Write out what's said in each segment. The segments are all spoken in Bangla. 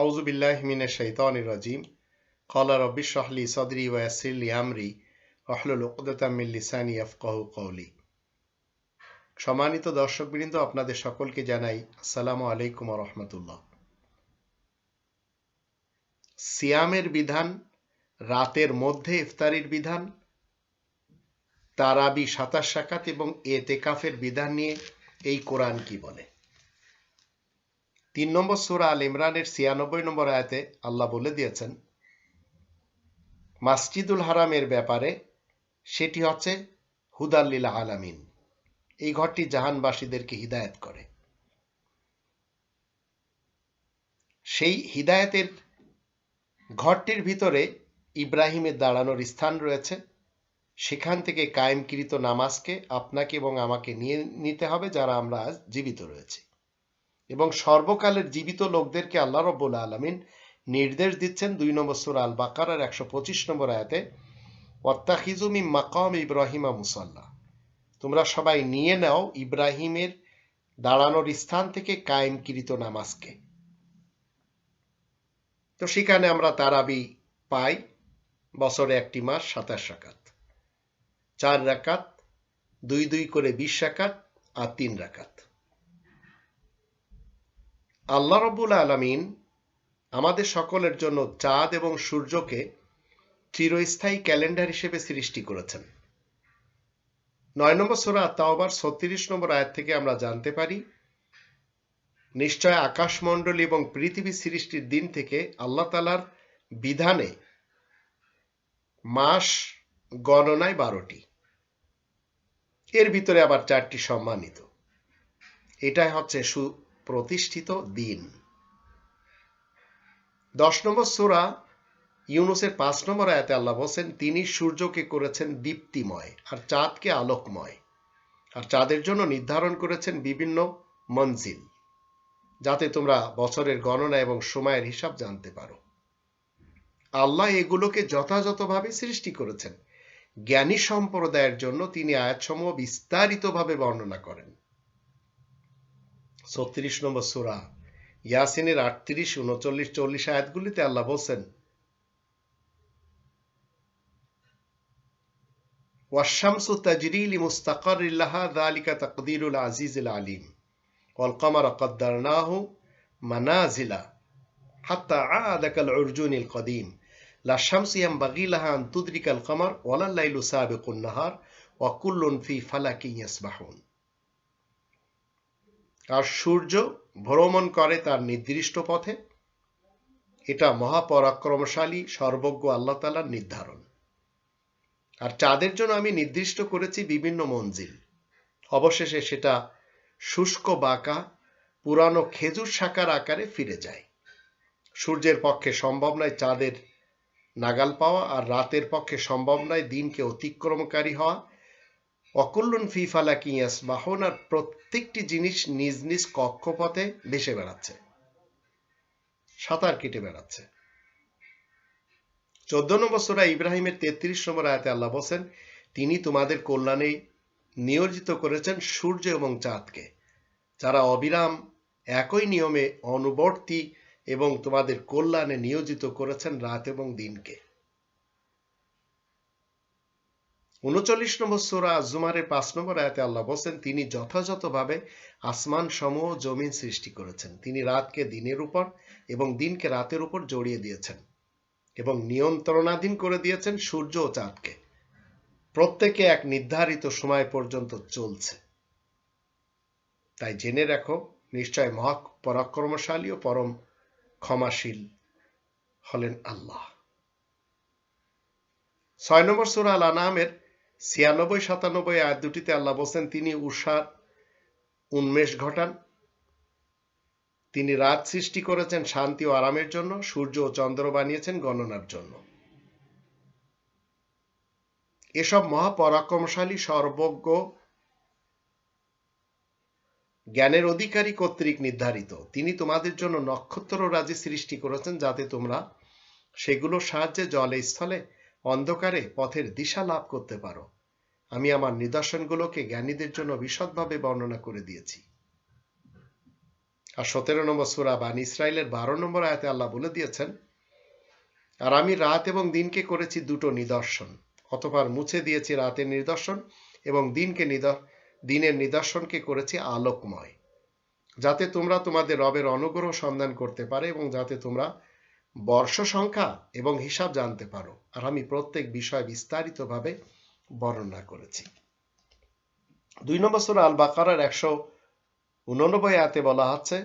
আউযু বিল্লাহি মিনাশ শাইতানির রাজিম। ক্বালা রাব্বি ইশরাহ লি সাদরি ওয়া ইয়াসসির লি আমরি। ওয়াহলুল উকদাতাম মিন লিসানি ইয়াফকাহু কওলি। সম্মানিত দর্শকবৃন্দ, আপনাদের সকলকে জানাই আসসালামু আলাইকুম রাহমাতুল্লাহ। সিয়ামের বিধান, রাতের মধ্যে ইফতারির বিধান, তারাবি সাতাশ সাকাত এবং এতেকাফের বিধান নিয়ে এই কোরআন কি বলে? তিন নম্বর সুরা আল ইমরানের ছিয়ানব্বই নম্বর আয়াতে আল্লাহ বলে দিয়েছেন, মাসজিদুল হারামের ব্যাপারে সেটি হচ্ছে হুদাল্লিল আলামিন। এই ঘরটি জাহানবাসীদেরকে হিদায়ত করে। সেই হিদায়তের ঘরটির ভিতরে ইব্রাহিমের দাঁড়ানোর স্থান রয়েছে। সেখান থেকে কায়েমকৃত নামাজকে আপনাকে এবং আমাকে নিয়ে নিতে হবে যারা আমরা আজ জীবিত রয়েছি। এবং সর্বকালের জীবিত লোকদেরকে আল্লাহ রব্বুল আলমিন নির্দেশ দিচ্ছেন দুই নম্বর সুর আল বাকারার একশো পঁচিশ নম্বর আয়াতে ওয়াত্তাখিজুমি মাকাম ইব্রাহিমা মুসাল্লা। তোমরা সবাই নিয়ে নাও ইব্রাহিমের দাঁড়ানোর স্থান থেকে কায়েমকৃত নামাজকে। তো সেখানে আমরা তারাবি পাই, বছরে একটি মাস সাতাশ রাকাত, চার রাকাত, দুই দুই করে বিশ রাকাত আর তিন রাকাত। আল্লাহ রব্বুল আলমিন আমাদের সকলের জন্য চাঁদ এবং সূর্যকে চিরস্থায়ী ক্যালেন্ডার হিসেবে সৃষ্টি করেছেন। নয় নম্বর সোরা তাওবার ছত্রিশ নম্বর আয়াত থেকে আমরা জানতে পারি, নিশ্চয় আকাশমণ্ডলী এবং পৃথিবী সৃষ্টির দিন থেকে আল্লাহ তালার বিধানে মাস গণনায় বারোটি। এর ভিতরে আবার চারটি সম্মানিত। এটাই হচ্ছে সুপ্রতিষ্ঠিত দিন। দশ নম্বর সোরা ইউনুসের পাঁচ নম্বর আয়াতে আল্লাহ বলছেন, তিনি সূর্যকে করেছেন দীপ্তিময় আর চাঁদকে আলোকময় আর চাঁদের জন্য নির্ধারণ করেছেন বিভিন্ন মঞ্জিল যাতে তোমরা বছরের গণনা এবং সময়ের হিসাব জানতে পারো। আল্লাহ এগুলোকে যথাযথভাবে সৃষ্টি করেছেন। জ্ঞানী সম্প্রদায়ের জন্য তিনি আয়াতসমূহ বিস্তারিতভাবে বর্ণনা করেন। ছত্রিশ নম্বর সুরা ইয়াসিনের আটত্রিশ উনচল্লিশ চল্লিশ আয়াতগুলিতে আল্লাহ বলছেন والشمس تجري لمستقر لها ذلك تقدير العزيز العليم والقمر قدرناه منازل حتى عاد كالعرجون القديم لا الشمس ينبغي لها أن تدرك القمر ولا الليل سابق النهار وكل في فلك يسبحون আর সূর্য ভ্রমণ করে তার নির্দিষ্ট পথে। এটা মহাপরাক্রমশালী, সর্বজ্ঞ আল্লাহ তালার নির্ধারণ। আর চাঁদের জন্য আমি নির্দিষ্ট করেছি বিভিন্ন মঞ্জিল। অবশেষে সেটা শুষ্ক বাঁকা, পুরানো খেজুর শাখার আকারে ফিরে যায়। সূর্যের পক্ষে সম্ভব নয় চাঁদের নাগাল পাওয়া, আর রাতের পক্ষে সম্ভব নয় দিনকে অতিক্রমকারী হওয়া। অকুল্লুন ফি ফালাকিয়াস বাহন আর প্রত্যেকটি জিনিস নিজ নিজ কক্ষপথে ভেসে বেড়াচ্ছে। সাঁতার কেটে বেড়াচ্ছে। চোদ্দ নম্বর সোরা ইব্রাহিমের তেত্রিশ নম্বর আয়াতে আল্লাহ বলছেন, তিনি তোমাদের কল্যাণে নিয়োজিত করেছেন সূর্য এবং চাঁদকে। যারা অবিরাম একই নিয়মে অনুবর্তী এবং তোমাদের কল্যাণে নিয়োজিত করেছেন রাত এবং দিনকে। উনচল্লিশ নম্বর সোরা জুমারের পাঁচ নম্বর আয়াতে আল্লাহ বলছেন, তিনি যথাযথভাবে আসমান সমূহ জমিন সৃষ্টি করেছেন। তিনি রাতকে দিনের উপর এবং দিনকে রাতের উপর জড়িয়ে দিয়েছেন এবং নিয়ন্ত্রণাধীন করে দিয়েছেন সূর্য ও চাঁদকে। প্রত্যেকে এক নির্ধারিত সময় পর্যন্ত চলছে। তাই জেনে রাখো, নিশ্চয় মহা পরাক্রমশালী ও পরম ক্ষমাশীল হলেন আল্লাহ। ছয় নম্বর সুরা আল আনামের ছিয়ানব্বই, সাতানব্বই আয়াত দুটিতে আল্লাহ বলছেন, তিনি উষার উন্মেষ ঘটান। তিনি রাত সৃষ্টি করেছেন শান্তি ও আরামের জন্য, সূর্য ও চন্দ্র বানিয়েছেন গণনার জন্য। এসব মহাপরাক্রমশালী, সর্বজ্ঞ জ্ঞানের অধিকারী কর্তৃক নির্ধারিত। তিনি তোমাদের জন্য নক্ষত্র রাজি সৃষ্টি করেছেন যাতে তোমরা সেগুলোর সাহায্যে জলে স্থলে অন্ধকারে পথের দিশা লাভ করতে পারো। আমি আমার নিদর্শনগুলোকে জ্ঞানীদের জন্য বিশদভাবে বর্ণনা করে দিয়েছি। আর সতেরো নম্বর সুরা বান ইসরায়েলের বারো নম্বর আয়াতে আল্লাহ বলে দিয়েছেন, আর আমি রাত এবং দিনকে করেছি দুটো নিদর্শন অতবার মুছে দিয়েছি রাতের নিদর্শন এবং দিনকে দিনের নিদর্শনকে করেছি আলোকময়। যাতে তোমরা তোমাদের রবের অনুগ্রহ সন্ধান করতে পারে এবং যাতে তোমরা বর্ষ সংখ্যা এবং হিসাব জানতে পারো আর আমি প্রত্যেক বিষয় বিস্তারিতভাবে বর্ণনা করেছি। দুই নম্বর সুরা আল বাকারার একশো উননব্বই আয়াতে বলা হচ্ছে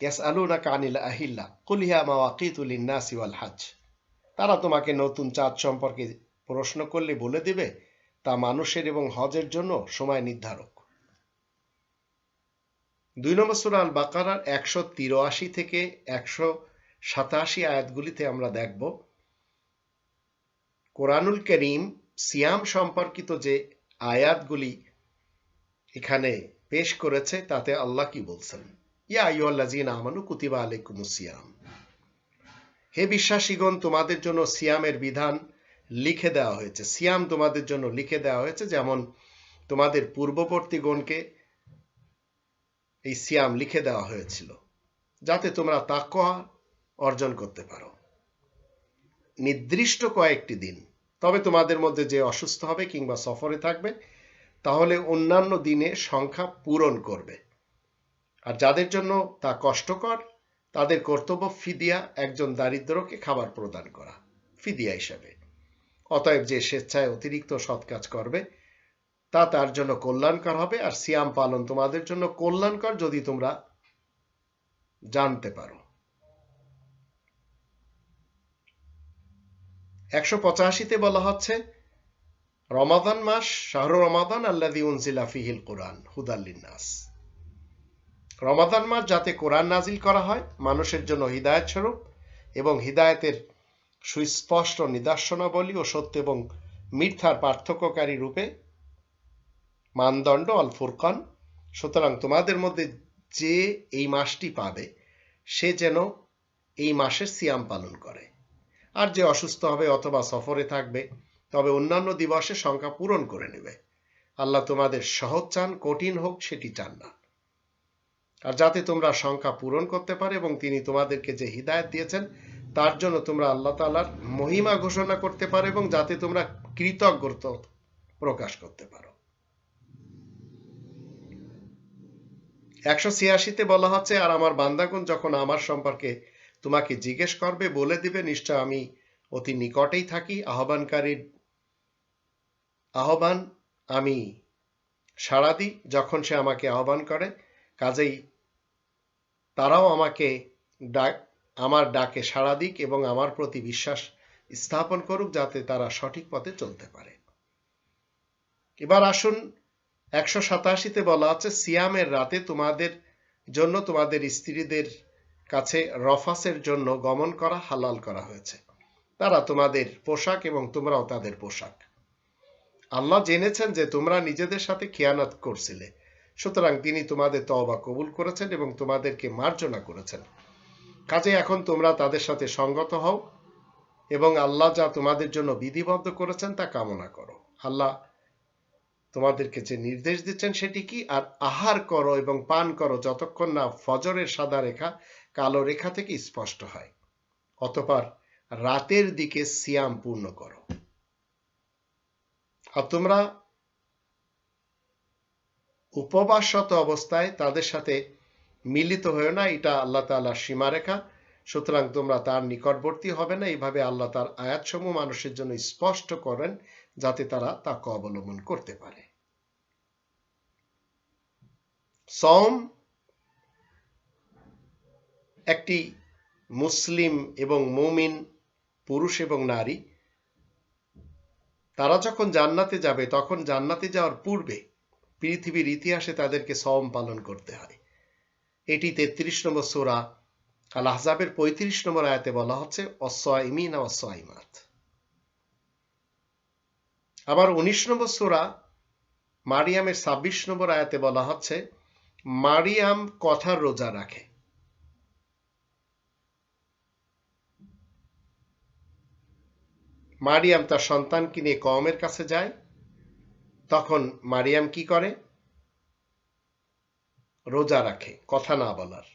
ইয়াস আলুনা কানিল আহিল্লা কুলিহা মাওয়াকিতুল ইন্নাসি ওয়াল হাজ তারা তোমাকে নতুন চাঁদ সম্পর্কে প্রশ্ন করলে বলে দিবে, তা মানুষের এবং হজের জন্য সময় নির্ধারক। দুই নম্বর সুরা আল বাকারার একশো তিরাশি থেকে একশো সাতাশি আয়াতগুলিতে আমরা দেখব, কোরআনুল করিম সিয়াম সম্পর্কিত যে আয়াতগুলি এখানে পেশ করেছে, তাতে আল্লাহ কি বলছেন? ইয়া আইয়াল্লাজিন আমানু কুতিবা আলাইকুম সিয়াম। হে বিশ্বাসীগণ, তোমাদের জন্য সিয়ামের বিধান লিখে দেওয়া হয়েছে। সিয়াম তোমাদের জন্য লিখে দেওয়া হয়েছে, যেমন তোমাদের পূর্ববর্তীগণকে এই সিয়াম লিখে দেওয়া হয়েছিল, যাতে তোমরা তাকওয়া অর্জন করতে পারো। নির্দিষ্ট কয়েকটি দিন। তবে তোমাদের মধ্যে যে অসুস্থ হবে কিংবা সফরে থাকবে, তাহলে অন্যান্য দিনে সংখ্যা পূরণ করবে। আর যাদের জন্য তা কষ্টকর, তাদের কর্তব্য ফিদিয়া একজন দারিদ্রকে খাবার প্রদান করা, ফিদিয়া হিসাবে। অতএব যে স্বেচ্ছায় অতিরিক্ত সৎ কাজ করবে, তা তার জন্য কল্যাণকর হবে। আর সিয়াম পালন তোমাদের জন্য কল্যাণকর যদি তোমরা জানতে পারো। একশো পঁচাশিতে বলা হচ্ছে, রমাদান মাস, শাহরু রমাদান আল্লাদি উনজিলা ফিহিল কোরআন হুদাল্লিনাস রমাদান মাস যাতে কোরআন নাজিল করা হয়, মানুষের জন্য হৃদায়ত স্বরূপ এবং হৃদায়তের সুস্পষ্ট নিদর্শনাবলী ও সত্য এবং মিথ্যার পার্থক্যকারী রূপে মানদণ্ড অল ফুরকান সুতরাং তোমাদের মধ্যে যে এই মাসটি পাবে, সে যেন এই মাসের সিয়াম পালন করে। আর যে অসুস্থ হবে অথবা সফরে থাকবে, তবে অন্যান্য দিবসে সংখ্যা পূরণ করে নেবে। আল্লাহ তোমাদের সহজ চান, কঠিন হোক, সেটি চান না আর যাতে তোমরা সংখ্যা পূরণ করতে পারে এবং তিনি তোমাদেরকে যে হৃদায়ত দিয়েছেন, তার জন্য তোমরা আল্লাহ তালার মহিমা ঘোষণা করতে পারো এবং যাতে তোমরা কৃতজ্ঞতা প্রকাশ করতে পারো। একশো ছিয়াশিতে বলা হচ্ছে, আর আমার বান্দাগুন যখন আমার সম্পর্কে তোমাকে জিজ্ঞেস করবে, বলে দিবে, নিশ্চয় আমি অতি নিকটেই থাকি। আহ্বানকারীর, আহ্বান আমি সাড়া দিই যখন সে আমাকে আহ্বান করে। কাজেই তারাও আমাকে ডাক, আমার ডাকে সাড়া দিক এবং আমার প্রতি বিশ্বাস স্থাপন করুক যাতে তারা সঠিক পথে চলতে পারে। এবার আসুন, একশো সাতাশিতে বলা আছে, সিয়ামের রাতে তোমাদের জন্য তোমাদের স্ত্রীদের কাছে রফাসের জন্য গমন করা হালাল করা হয়েছে। তারা তোমাদের পোশাক এবং তোমরাও তাদের পোশাক। আল্লাহ জেনেছেন যে তোমরা নিজেদের সাথে খেয়ানত করছিলে। সুতরাং তিনি তোমাদের তওবা কবুল করেছেন এবং তোমাদেরকে মার্জনা করেছেন। কাজে এখন তোমরা তাদের সাথে সঙ্গত হও এবং আল্লাহ যা তোমাদের জন্য বিধিবদ্ধ করেছেন তা কামনা করো। আল্লাহ তোমাদেরকে যে নির্দেশ দিচ্ছেন সেটি কি? আর আহার করো এবং পান করো যতক্ষণ না ফজরের সাদা রেখা কালো রেখা থেকে স্পষ্ট হয়। অতপর রাতের দিকে সিয়াম পূর্ণ করো। আর তোমরা উপবাসত অবস্থায় তাদের সাথে মিলিত হয়েও না, এটা আল্লাহ তাল্লাহ সীমারেখা। সুতরাং তোমরা তার নিকটবর্তী হবে না, এইভাবে আল্লাহ তার আয়াতসমূহ মানুষের জন্য স্পষ্ট করেন, যাতে তারা তাকে অবলম্বন করতে পারে। সম একটি মুসলিম এবং মুমিন পুরুষ এবং নারী, তারা যখন জান্নাতে যাবে, তখন জান্নাতে যাওয়ার পূর্বে পৃথিবীর ইতিহাসে তাদেরকে সম পালন করতে হয়। এটি তেত্রিশ নম্বর সোরা আল আহজাবের পঁয়ত্রিশ নম্বর আয়াতে বলা হচ্ছে অসয়মিন অসইমাত আবার উনিশ নম্বর সোরা মারিয়ামের ছাব্বিশ নম্বর আয়াতে বলা হচ্ছে, মারিয়াম কথার রোজা রাখে। মারিয়াম তার সন্তানকে নিয়ে কমের কাছে যায়। তখন মারিয়াম কি করে? রোজা রাখে, কথা না বলার।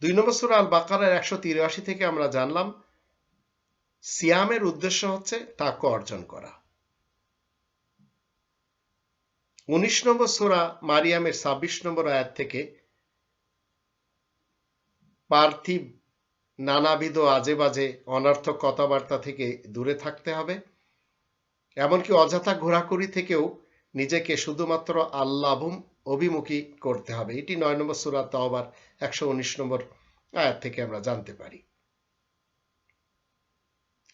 দুই নম্বর সুরা আল বাকারের একশো তিরাশি থেকে আমরা জানলাম, সিয়ামের উদ্দেশ্য হচ্ছে তাকে অর্জন করা। উনিশ নম্বর সুরা মারিয়ামের ছাব্বিশ নম্বর আয়াত থেকে পার্থিব নানাবিধ আজে বাজে অনর্থক কথাবার্তা থেকে দূরে থাকতে হবে। এমনকি অযথা ঘোরাঘুরি থেকেও নিজেকে শুধুমাত্র আল্লাহ অভিমুখী করতে হবে। এটি নয় নম্বর সুরা তাওবার, একশো উনিশ নম্বর আয়াত থেকে আমরা জানতে পারি।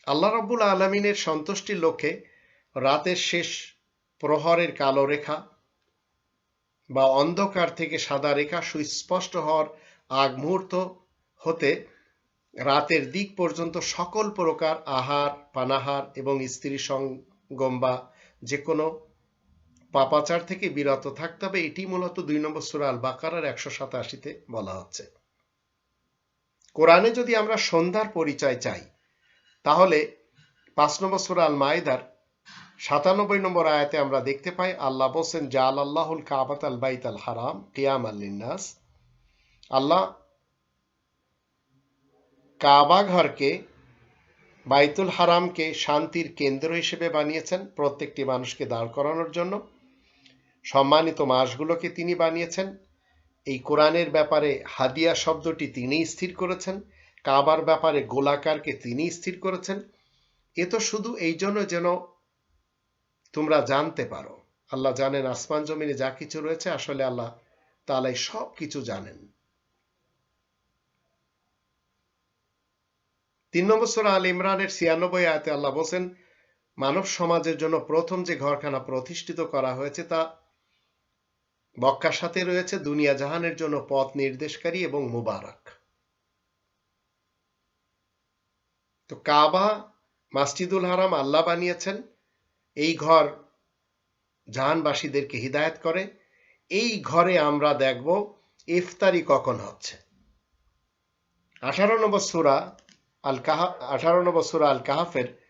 আল্লাহ রব্বুল আলমিনের সন্তুষ্টির লক্ষ্যে রাতের শেষ প্রহরের কালো রেখা বা অন্ধকার থেকে সাদা রেখা সুস্পষ্ট হওয়ার আগ মুহূর্ত হতে রাতের দিক পর্যন্ত সকল প্রকার আহার, পানাহার এবং স্ত্রী সঙ্গম বা যে কোনো পাপাচার থেকে বিরত থাকতে হবে। এটি মূলত দুই নম্বর সুরাল বাকারার একশো সাতাশিতে বলা হচ্ছে। কোরআনে যদি আমরা সন্ধ্যার পরিচয় চাই, তাহলে পাঁচ নম্বর সুরাল মায়েদার সাতানব্বই নম্বর আয়াতে আমরা দেখতে পাই, আল্লাহ বলছেন জাল আল্লাহুল কাবাত আল বাইত আল হারাম কিয়াম আল্লিনাস আল্লাহ কাবা ঘরকে বাইতুল হারামকে শান্তির কেন্দ্র হিসেবে বানিয়েছেন প্রত্যেকটি মানুষকে দাঁড় করানোর জন্য। সম্মানিত মাসগুলোকে তিনি বানিয়েছেন। এই কোরআনের ব্যাপারে হাদিয়া শব্দটি তিনিই স্থির করেছেন। কাবার ব্যাপারে গোলাকারকে তিনি স্থির করেছেন। এ তো শুধু এই জন্য যেন তোমরা জানতে পারো। আল্লাহ জানেন আসমান জমিনে যা কিছু রয়েছে, আসলে আল্লাহ তালাই সব কিছু জানেন। তিন নম্বর সোরা আল ইমরানের ছিয়ানব্বই আয়তে আল্লাহ বলছেন, মানব সমাজের জন্য প্রথম যে ঘরখানা প্রতিষ্ঠিত করা হয়েছে তা বক্কার সাথে রয়েছে দুনিয়া জাহানের জন্য পথ নির্দেশকারী এবং মুবারক। তো কাবা, মাসজিদুল হারাম আল্লাহ বানিয়েছেন, এই ঘর জাহানবাসীদেরকে হিদায়ত করে। এই ঘরে আমরা দেখব ইফতারি কখন হচ্ছে। আঠারো নম্বর সুরা আল কাহা আঠারো নম্বর সুরা আল কাহাফের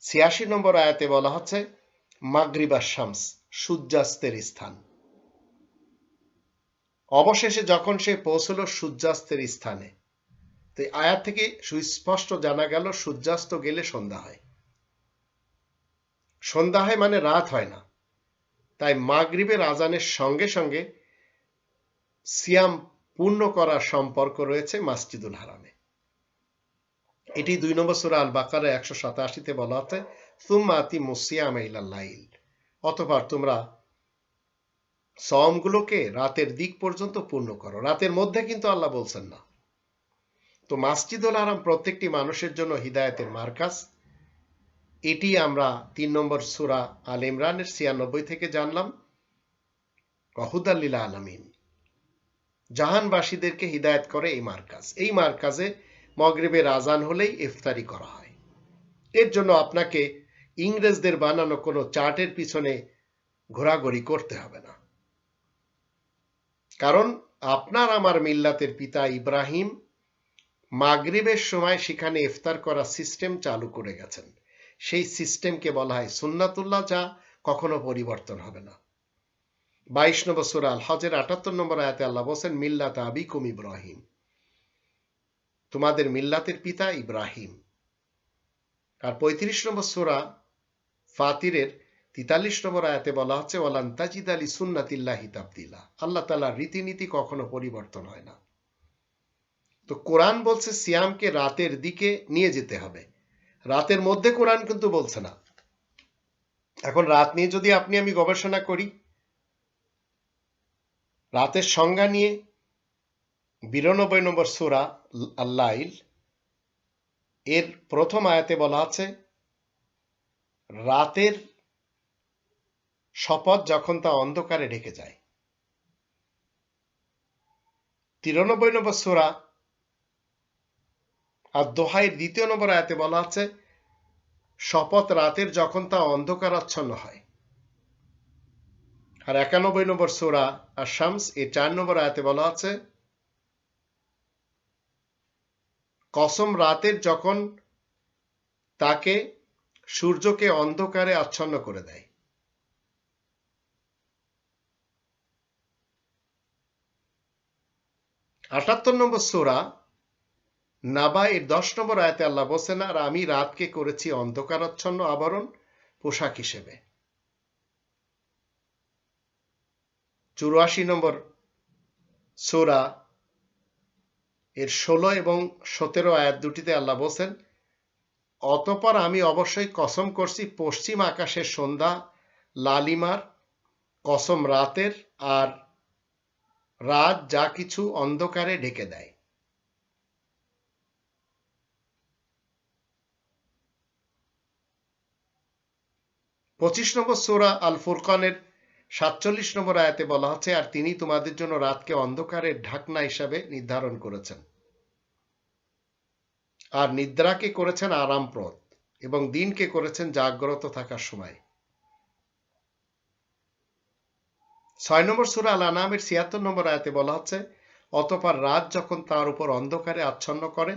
ছিয়াশি নম্বর আয়াতে বলা হচ্ছে শামস সূর্যাস্তের স্থান। অবশেষে যখন সে পৌঁছল সূর্যাস্তের স্থানে, তো আয়াত থেকে সুস্পষ্ট জানা গেল, সূর্যাস্ত গেলে সন্ধ্যা হয়। সন্ধ্যা হয় মানে রাত হয় না। তাই মাগরিবের আজানের সঙ্গে সঙ্গে সিয়াম পূর্ণ করার সম্পর্ক রয়েছে মাসজিদুল হারামে। এটি দুই নম্বর সুরা আল বাকারে একশো সাতাশিতে বলা হচ্ছে তুমাতি মুসিয়াম ইলাল্লাইল অতপর তোমরা সমগুলোকে রাতের দিক পর্যন্ত পূর্ণ করো। রাতের মধ্যে কিন্তু আল্লাহ বলছেন না। তো মাসজিদুল আরাম প্রত্যেকটি মানুষের জন্য হিদায়তের মার্কাস এটি আমরা তিন নম্বর সুরা আল ইমরানের ছিয়ানব্বই থেকে জানলাম। ওহুদাল্লিলা আলমিন। জাহানবাসীদেরকে হিদায়ত করে এই মার্কাজ। এই মার্কাজে মগরিবের আজান হলেই ইফতারি করা হয়। এর জন্য আপনাকে ইংরেজদের বানানো কোনো চার্টের পিছনে ঘোরাঘুরি করতে হবে না। কারণ আপনার আমার মিল্লাতের পিতা ইব্রাহিম মাগরিবের সময় সেখানে ইফতার করা সিস্টেম চালু করে গেছেন। সেই সিস্টেমকে বলা হয় সুন্নাতুল্লাহ, যা কখনো পরিবর্তন হবে না। বাইশ নম্বর সুরা আল হজের আটাত্তর নম্বর আয়াতে আল্লাহ বলছেন, মিল্লাত আবিকুম ইব্রাহিম। তোমাদের মিল্লাতের পিতা ইব্রাহিম। আর পঁয়ত্রিশ নম্বর সুরা ফাতিরের তিতাল্লিশ নম্বর আয়াতে বলা হচ্ছে, ওয়ালান তাজিদ আলী সুন্নাতিল্লাহি তাবদিলা। আল্লাহ তালার রীতিনীতি কখনো পরিবর্তন হয় না। তো কোরআন বলছে সিয়ামকে রাতের দিকে নিয়ে যেতে হবে। রাতের মধ্যে কোরআন কিন্তু বলছে না। এখন রাত নিয়ে যদি আপনি আমি গবেষণা করি, রাতের সংজ্ঞা নিয়ে বিরানব্বই নম্বর সুরা আল্লাইল, এর প্রথম আয়াতে বলা আছে, রাতের শপথ যখন তা অন্ধকারে ঢেকে যায়। তিরানব্বই নম্বর সুরা আর দোহাইয়ের দ্বিতীয় নম্বর আয়াতে বলা আছে, শপথ রাতের যখন তা অন্ধকারাচ্ছন্ন হয়। আর একানব্বই নম্বর সোরা আর শামস এই চার নম্বর আয়াতে বলা আছে কসম রাতের যখন তাকে সূর্যকে অন্ধকারে আচ্ছন্ন করে দেয়। আটাত্তর নম্বর সোরা নাবা এর দশ নম্বর আয়তে আল্লাহ বলছেন, আর আমি রাতকে করেছি অন্ধকারাচ্ছন্ন আবরণ, পোশাক হিসেবে। চুরাশি নম্বর সোরা এর ষোলো এবং সতেরো আয়াত দুটিতে আল্লাহ বলছেন, অতপর আমি অবশ্যই কসম করছি পশ্চিম আকাশের সন্ধ্যা, লালিমার, কসম রাতের আর রাত যা কিছু অন্ধকারে ঢেকে দেয়। পঁচিশ নম্বর সোরা আল ফুরকানের সাতচল্লিশ নম্বর আয়াতে বলা হচ্ছে, আর তিনি তোমাদের জন্য রাতকে অন্ধকারের ঢাকনা হিসাবে নির্ধারণ করেছেন। আর নিদ্রাকে করেছেন আরামপ্রদ এবং দিনকে করেছেন জাগ্রত থাকার সময়। ছয় নম্বর সুরা আল আনামের ছিয়াত্তর নম্বর আয়াতে বলা হচ্ছে, অতপর রাত যখন তার উপর অন্ধকারে আচ্ছন্ন করে,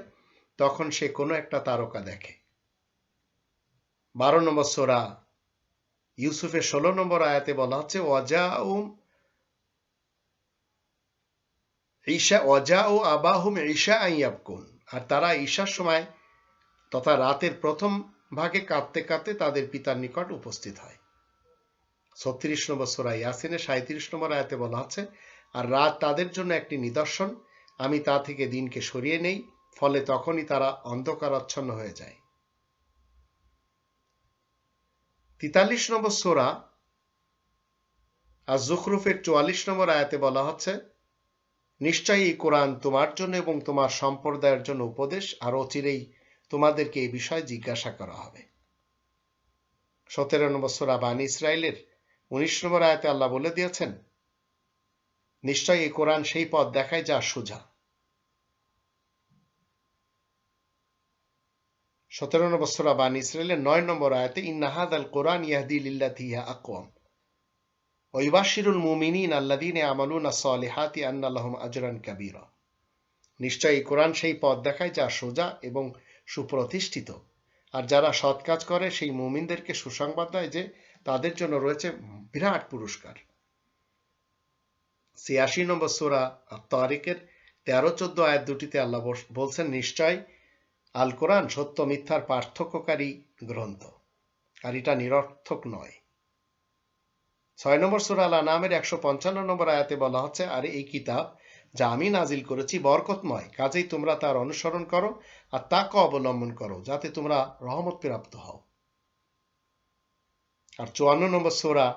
তখন সে কোনো একটা তারকা দেখে। বারো নম্বর সোরা ইউসুফের ষোলো নম্বর আয়াতে বলা হচ্ছে ওয়াজা উম ঈশা ওয়াজা ও আবাহুম ঈশা আইয়াবকুন আর তারা ঈশার সময় তথা রাতের প্রথম ভাগে কাঁদতে কাঁদতে তাদের পিতার নিকট উপস্থিত হয়। ছত্রিশ নম্বর সোরা ইয়াসিনে সাঁত্রিশ নম্বর আয়াতে বলা হচ্ছে আর রাত তাদের জন্য একটি নিদর্শন, আমি তা থেকে দিনকে সরিয়ে নেই, ফলে তখনই তারা অন্ধকারাচ্ছন্ন হয়ে যায়। তিতাল্লিশ নম্বর সোরা আর জুখরুফের চুয়াল্লিশ নম্বর আয়াতে বলা হচ্ছে, নিশ্চয়ই এই কোরআন তোমার জন্য এবং তোমার সম্প্রদায়ের জন্য উপদেশ, আর অচিরেই তোমাদেরকে এই বিষয়ে জিজ্ঞাসা করা হবে। সতেরো নম্বর সোরা বানী ইসরায়েলের উনিশ নম্বর আয়াতে আল্লাহ বলে দিয়েছেন, নিশ্চয়ই এই কোরআন সেই পথ দেখায় যা সোজা। সতেরো নম্বর সোরা বান ইসরায়েলের নয় নম্বর আয়াতে ইন্নাহাদ আল কোরআন ইয়াহদি লিল্লাতি ইহা আকওয়াম। ওইবাশিরুল মুমিনিন আল্লাদিন আমালুন আসলিহাতি আন্নাল্লাহম আজরান কাবিরা। নিশ্চয়ই কোরআন সেই পথ দেখায় যা সোজা এবং সুপ্রতিষ্ঠিত। আর যারা সৎ কাজ করে, সেই মুমিনদেরকে সুসংবাদ দেয় যে তাদের জন্য রয়েছে বিরাট পুরস্কার। ছিয়াশি নম্বর সোরা তারিকের তেরো চোদ্দ আয়াত দুটিতে আল্লাহ বলছেন নিশ্চয় আল কোরআন সত্য মিথ্যার পার্থক্যকারী গ্রন্থ। আর এটা নিরর্থক নয়। ছয় নম্বর সুরা আল নামের একশো পঞ্চান্ন নম্বর আয়াতে বলা হচ্ছে, আর এই কিতাব যা আমি নাজিল করেছি বরকতময়, কাজেই তোমরা তার অনুসরণ করো আর তাকে অবলম্বন করো, যাতে তোমরা রহমত প্রাপ্ত হও। আর চুয়ান্ন নম্বর সোরা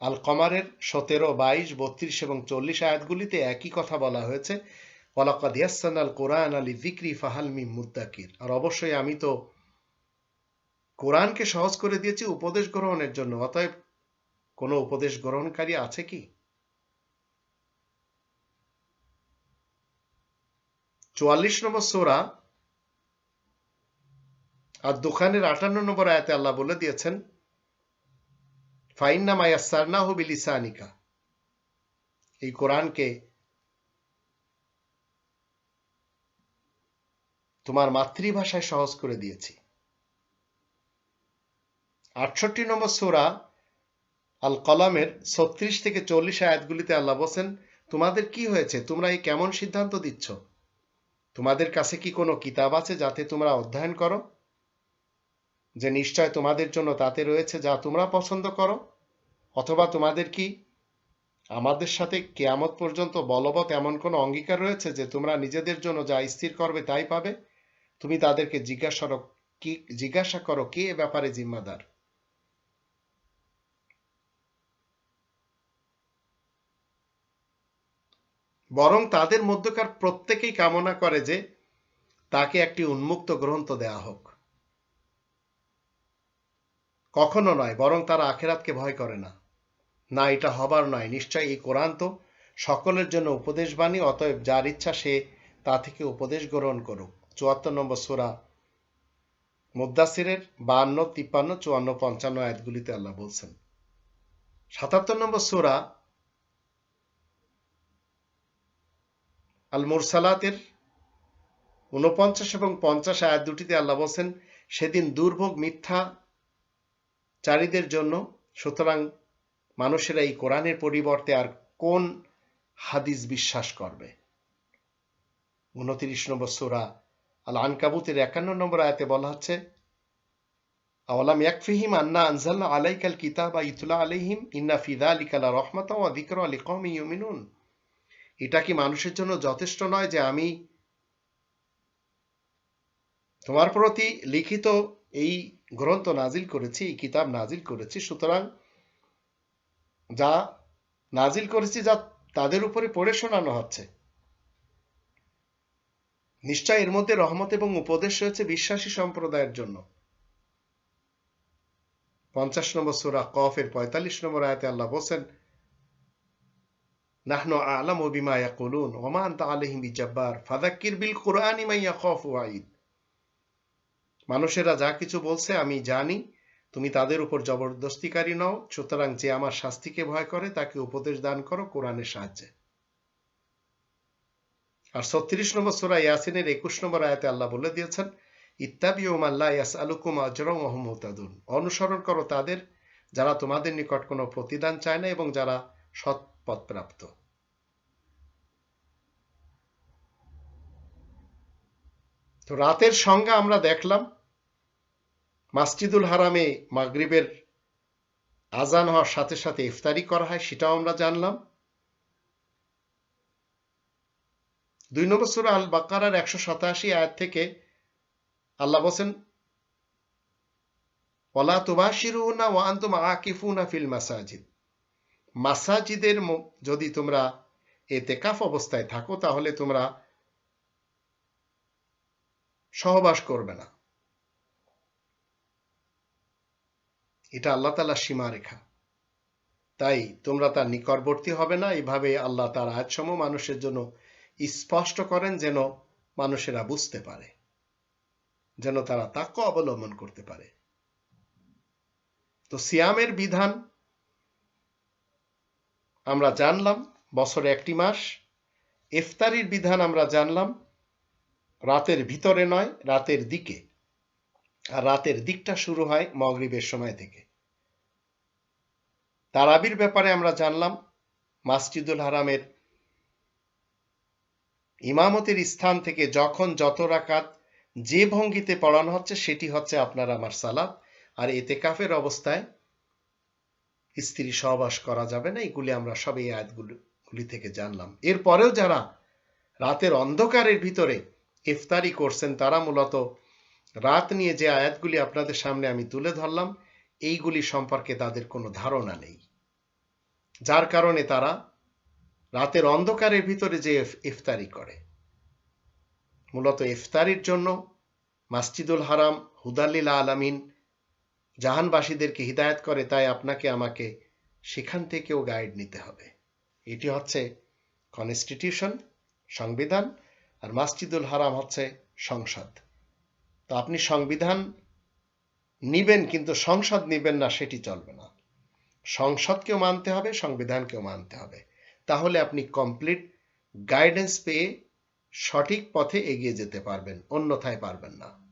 আল কমারের সতেরো, বাইশ, বত্রিশ এবং চল্লিশ আয়াতগুলিতে একই কথা বলা হয়েছে ওয়ালাকাদ ইয়াসান আল কোরআন আলী জিক্রি ফাহালমি মুদ্দাকির আর অবশ্যই আমি তো কোরআনকে সহজ করে দিয়েছি উপদেশ গ্রহণের জন্য। অতএব কোনো উপদেশ গ্রহণকারী আছে কি? চুয়াল্লিশ নম্বর সোরা আর দোকানের আটান্ন নম্বর আয়াতে আল্লাহ বলে দিয়েছেন ফাইন্না মায়াসারনা বিলিসানিকা। এই কোরআনকে তোমার মাতৃভাষায় সহজ করে দিয়েছি। আটষট্টি নম্বর সোরা আল কলামের ছত্রিশ থেকে চল্লিশ আয়াতগুলিতে আল্লাহ বলছেন, তোমাদের কি হয়েছে? তোমরা এই কেমন সিদ্ধান্ত দিচ্ছ? তোমাদের কাছে কি কোনো কিতাব আছে যাতে তোমরা অধ্যয়ন করো? যে নিশ্চয় তোমাদের জন্য তাতে রয়েছে যা তোমরা পছন্দ করো? অথবা তোমাদের কি আমাদের সাথে কেয়ামত পর্যন্ত বলবৎ এমন কোনো অঙ্গীকার রয়েছে যে তোমরা নিজেদের জন্য যা স্থির করবে তাই পাবে? তুমি তাদেরকে জিজ্ঞাসা কি, জিজ্ঞাসা করো কে এ ব্যাপারে জিম্মাদার? বরং তাদের মধ্যকার প্রত্যেকেই কামনা করে যে তাকে একটি উন্মুক্ত গ্রন্থ দেয়া হোক। কখনো নয়, বরং তারা আখেরাতকে ভয় করে না। না, এটা হবার নয় নিশ্চয় এই কোরআন তো সকলের জন্য উপদেশ বাণী অতএব যার ইচ্ছা সে তা থেকে উপদেশ গ্রহণ করুক। চুয়াত্তর নম্বর সোরা মুদাসিরের বান্ন তিপ্পান্ন, চুয়ান্ন, পঞ্চান্ন আয়াতগুলিতে আল্লাহ বলছেন। সাতাত্তর নম্বর সোরা আল মুরসালাতের উনপঞ্চাশ এবং পঞ্চাশ আয়াত দুটিতে আল্লাহ বলছেন, সেদিন দুর্ভোগ, মিথ্যা চারীদের জন্য। সুতরাং মানুষেরা এই কোরআনের পরিবর্তে আর কোন হাদিস বিশ্বাস করবে? উনত্রিশ নম্বর সুরা আল আনকাবুতের একান্ন নম্বর আয়াতে বলা হচ্ছে, আওয়ালাম ইয়াকফিহিম আন্না আনজালনা আলাইকাল কিতাবা ইতুলা আলাইহিম, ইন্না ফিদা আলিকালা রহমাতা ওয়া যিকরা লিকাউমি ইউমিনুন। এটা কি মানুষের জন্য যথেষ্ট নয় যে আমি তোমার প্রতি লিখিত এই গ্রন্থ নাজিল করেছি, এই কিতাব নাজিল করেছি, সুতরাং যা নাজিল করেছি যা তাদের উপরে পড়ে শোনানো হচ্ছে। নিশ্চয় এর মধ্যে রহমত এবং উপদেশ রয়েছে বিশ্বাসী সম্প্রদায়ের জন্য। পঞ্চাশ নম্বর সুরা কফের পঁয়তাল্লিশ নম্বর আয়াতে আল্লাহ বলছেন, নাহনু আলাম বিমা ইয়াকুলুন ওমা আনতা আলাইহিম বিজাব্বার ফাদাক্কির বিল কুরআনি মা ইয়াখাফু ওয়াইদ মানুষেরা যা কিছু বলছে আমি জানি, তুমি তাদের উপর জবরদস্তিকারী নও, সুতরাং যে আমার শাস্তিকে ভয় করে তাকে উপদেশ দান করো কোরআনের সাহায্যে। আর ছত্রিশ নম্বর সুরা ইয়াসিনের একুশ নম্বর আয়াতে আল্লাহ বলে দিয়েছেন ইত্তাবিউম আল্লাহ ইয়াস আলুকুম আজরং অহমতাদুন অনুসরণ করো তাদের যারা তোমাদের নিকট কোনো প্রতিদান চায় না এবং যারা সৎ পথপ্রাপ্ত। তো রাতের সংজ্ঞা আমরা দেখলাম, মাসজিদুল হারামে মাগরিবের আজান হওয়ার সাথে সাথে ইফতারি করা হয়, সেটাও আমরা জানলাম। দুই নম্বর সুরা আল বাকারার একশো সাতাশি আয়াত থেকে আল্লাহ বলছেন ওলা তুবাশিরুনা ওয়া আনতুম আকিফুনা ফিল মাসাজিদ। মাসাজিদের যদি তোমরা এতেকাফ অবস্থায় থাকো, তাহলে তোমরা সহবাস করবে না। এটা আল্লাহ তালার সীমারেখা। তাই তোমরা তার নিকটবর্তী হবে না। এভাবে আল্লাহ তার আয়াতসমূহ মানুষের জন্য স্পষ্ট করেন যেন মানুষেরা বুঝতে পারে, যেন তারা তাকে অবলম্বন করতে পারে। তো সিয়ামের বিধান আমরা জানলাম, বছরে একটি মাস। ইফতারির বিধান আমরা জানলাম, রাতের ভিতরে নয়, রাতের দিকে। আর রাতের দিকটা শুরু হয় মগরিবের সময় থেকে। তারাবির ব্যাপারে আমরা জানলাম, মাসজিদুল হারামের ইমামতের স্থান থেকে যখন যত রাকাত যে ভঙ্গিতে পড়ানো হচ্ছে, সেটি হচ্ছে আপনার আমার সালাদ আর এতে কাফের অবস্থায় স্ত্রী সহবাস করা যাবে না, এগুলি আমরা সব এই আয়াতগুলি থেকে জানলাম। এরপরেও যারা রাতের অন্ধকারের ভিতরে ইফতারি করছেন, তারা মূলত রাত নিয়ে যে আয়াতগুলি আপনাদের সামনে আমি তুলে ধরলাম, এইগুলি সম্পর্কে তাদের কোনো ধারণা নেই। যার কারণে তারা রাতের অন্ধকারের ভিতরে যে ইফতারি করে। মূলত ইফতারির জন্য মাসজিদুল হারাম, হুদাল্লিল আলামিন জাহানবাসীদেরকে হিদায়ত করে, তাই আপনাকে, আমাকে সেখান থেকেও গাইড নিতে হবে। এটি হচ্ছে কনস্টিটিউশন, সংবিধান, আর মাসজিদুল হারাম হচ্ছে সংসদ। তো আপনি সংবিধান নিবেন, কিন্তু সংসদ নিবেন না, সেটি চলবে না। সংসদকেও মানতে হবে, সংবিধানকেও মানতে হবে। তাহলে আপনি কমপ্লিট গাইডেন্স পেয়ে সঠিক পথে এগিয়ে যেতে পারবেন অন্যথায় পারবেন না।